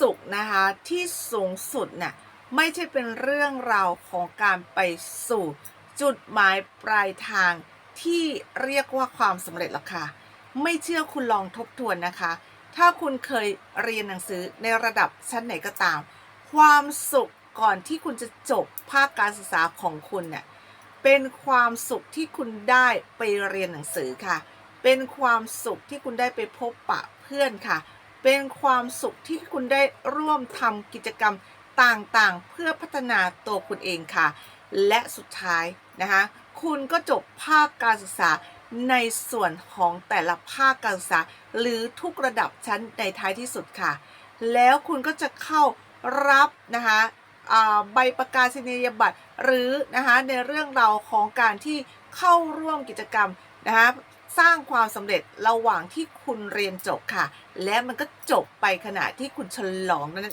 สุขนะคะที่สูงสุดน่ะไม่ใช่เป็นเรื่องราวของการไปสู่จุดหมายปลายทางที่เรียกว่าความสำเร็จหรอกค่ะ ไม่เชื่อคุณลองทบทวนนะคะ ถ้าคุณเคยเรียนหนังสือในระดับชั้นไหนก็ตาม ความสุขก่อนที่คุณจะจบภาคการศึกษาของคุณเนี่ยเป็นความสุขที่คุณได้ไปเรียนหนังสือค่ะ เป็นความสุขที่คุณได้ไปพบปะเพื่อนค่ะ เป็นความสุขที่คุณได้ร่วมทำกิจกรรมต่างๆ เพื่อพัฒนาตัวคุณเองค่ะ และสุดท้ายนะคะ คุณก็จบภาคการศึกษาในส่วนของแต่ละภาคการศึกษา หรือทุกระดับชั้นในท้ายที่สุดค่ะ แล้วคุณก็จะเข้ารับนะคะใบประกาศนียบัตรหรือนะคะในเรื่องราวของการที่ เข้าร่วมกิจกรรมนะคะสร้างความสำเร็จระหว่างที่คุณเรียนจบค่ะ และมันก็จบไปขณะที่คุณฉลองนั่นเอง